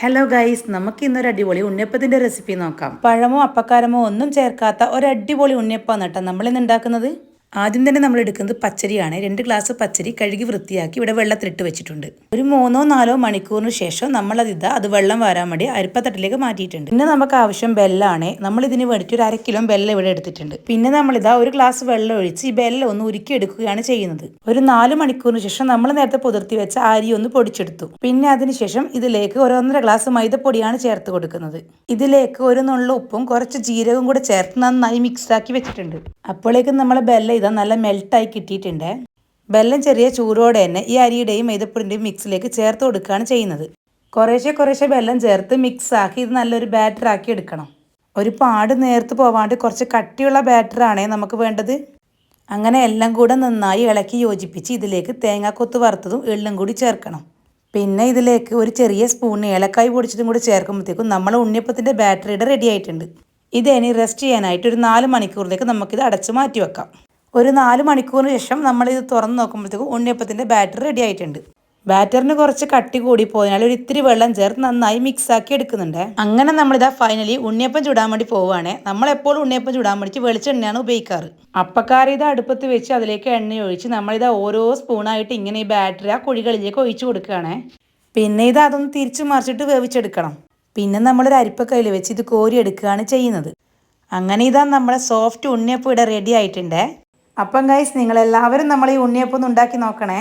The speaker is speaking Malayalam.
ഹലോ ഗൈസ് നമുക്ക് ഇന്നൊരു അടിപൊളി ഉണ്ണിയപ്പത്തിന്റെ റെസിപ്പി നോക്കാം. പഴമോ അപ്പക്കാരമോ ഒന്നും ചേർക്കാത്ത ഒരു അടിപൊളി ഉണ്ണിയപ്പാണ് നമ്മൾ ഇന്ന് ഉണ്ടാക്കുന്നത്. ആദ്യം തന്നെ നമ്മൾ എടുക്കുന്നത് പച്ചരിയാണ്. രണ്ട് ഗ്ലാസ് പച്ചരി കഴുകി വൃത്തിയാക്കി ഇവിടെ വെള്ളത്തിലിട്ട് വെച്ചിട്ടുണ്ട്. ഒരു മൂന്നോ നാലോ മണിക്കൂറിന് ശേഷം നമ്മളത് ഇതാ അത് വെള്ളം വരാൻ വേണ്ടി അരിപ്പത്തട്ടിലേക്ക് മാറ്റിയിട്ടുണ്ട്. പിന്നെ നമുക്ക് ആവശ്യം ബെല്ലാണ്. നമ്മൾ ഇതിന് വേണ്ടിയിട്ട് ഒരു അരക്കിലോ ബെല്ലം ഇവിടെ എടുത്തിട്ടുണ്ട്. പിന്നെ നമ്മൾ ഇതാ ഒരു ഗ്ലാസ് വെള്ളം ഒഴിച്ച് ഈ ബെല്ല ഒന്ന് ഉരുക്കി എടുക്കുകയാണ് ചെയ്യുന്നത്. ഒരു നാല് മണിക്കൂറിന് ശേഷം നമ്മൾ നേരത്തെ പുതിർത്തി വെച്ച അരി ഒന്ന് പൊടിച്ചെടുത്തു. പിന്നെ അതിനുശേഷം ഇതിലേക്ക് ഒരു ഒന്നര ഗ്ലാസ് മൈദപ്പൊടിയാണ് ചേർത്ത് കൊടുക്കുന്നത്. ഇതിലേക്ക് ഒരു നുള്ള ഉപ്പും കുറച്ച് ജീരകവും കൂടെ ചേർത്ത് നന്നായി മിക്സ് ആക്കി വെച്ചിട്ടുണ്ട്. അപ്പോഴേക്കും നമ്മൾ ബെല്ലം ഇതാ നല്ല മെൽട്ടായി കിട്ടിയിട്ടുണ്ട്. വെല്ലം ചെറിയ ചൂടോടെ തന്നെ ഈ അരിയുടെയും മൈദപ്പൊടിന്റെയും മിക്സിലേക്ക് ചേർത്ത് കൊടുക്കുകയാണ് ചെയ്യുന്നത്. കുറേശ്ശെ കുറേശ്ശെ വെല്ലം ചേർത്ത് മിക്സ് ആക്കി ഇത് നല്ലൊരു ബാറ്റർ ആക്കി എടുക്കണം. ഒരു പാട് നേർത്ത് പോവാണ്ട് കുറച്ച് കട്ടിയുള്ള ബാറ്ററാണേ നമുക്ക് വേണ്ടത്. അങ്ങനെ എല്ലാം കൂടെ നന്നായി ഇളക്കി യോജിപ്പിച്ച് ഇതിലേക്ക് തേങ്ങാക്കൊത്ത് വറുത്തതും എള്ളും കൂടി ചേർക്കണം. പിന്നെ ഇതിലേക്ക് ഒരു ചെറിയ സ്പൂൺ ഏലക്കായ് പൊടിച്ചതും കൂടി ചേർക്കുമ്പോഴത്തേക്കും നമ്മൾ ഉണ്ണിയപ്പത്തിന്റെ ബാറ്ററിയുടെ റെഡി ആയിട്ടുണ്ട്. ഇത് ഇനി റെസ്റ്റ് ചെയ്യാനായിട്ട് ഒരു നാല് മണിക്കൂറിലേക്ക് നമുക്കിത് അടച്ച് മാറ്റി വെക്കാം. ഒരു നാല് മണിക്കൂറിന് ശേഷം നമ്മളിത് തുറന്ന് നോക്കുമ്പോഴത്തേക്കും ഉണ്ണിയപ്പത്തിന്റെ ബാറ്ററി റെഡി ആയിട്ടുണ്ട്. ബാറ്ററിന് കുറച്ച് കട്ടി കൂടി പോയതിനാൽ ഒരു ഇത്തിരി വെള്ളം ചേർത്ത് നന്നായി മിക്സ് ആക്കി എടുക്കുന്നുണ്ട്. അങ്ങനെ നമ്മളിതാ ഫൈനലി ഉണ്ണിയപ്പം ചൂടാൻ വേണ്ടി പോവുകയാണ്. നമ്മളെപ്പോഴും ഉണ്ണിയപ്പം ചൂടാൻ വേണ്ടി വെളിച്ചെണ്ണയാണ് ഉപയോഗിക്കാറ്. അപ്പക്കാരി ഇത് അടുപ്പത്ത് വെച്ച് അതിലേക്ക് എണ്ണ ഒഴിച്ച് നമ്മളിതാ ഓരോ സ്പൂണായിട്ട് ഇങ്ങനെ ഈ ബാറ്ററി ആ കുഴികളിലേക്ക് ഒഴിച്ചു കൊടുക്കുകയാണ്. പിന്നെ ഇത് അതൊന്ന് തിരിച്ചു മറിച്ചിട്ട് വേവിച്ചെടുക്കണം. പിന്നെ നമ്മളൊരു അരിപ്പക്കയിൽ വെച്ച് ഇത് കോരി എടുക്കുകയാണ് ചെയ്യുന്നത്. അങ്ങനെ ഇതാ നമ്മുടെ സോഫ്റ്റ് ഉണ്ണിയപ്പം ഇവിടെ റെഡി ആയിട്ടുണ്ട്. അപ്പം ഗൈസ് നിങ്ങളെല്ലാവരും നമ്മൾ ഈ ഉണ്ണിയപ്പം ഉണ്ടാക്കി നോക്കണേ.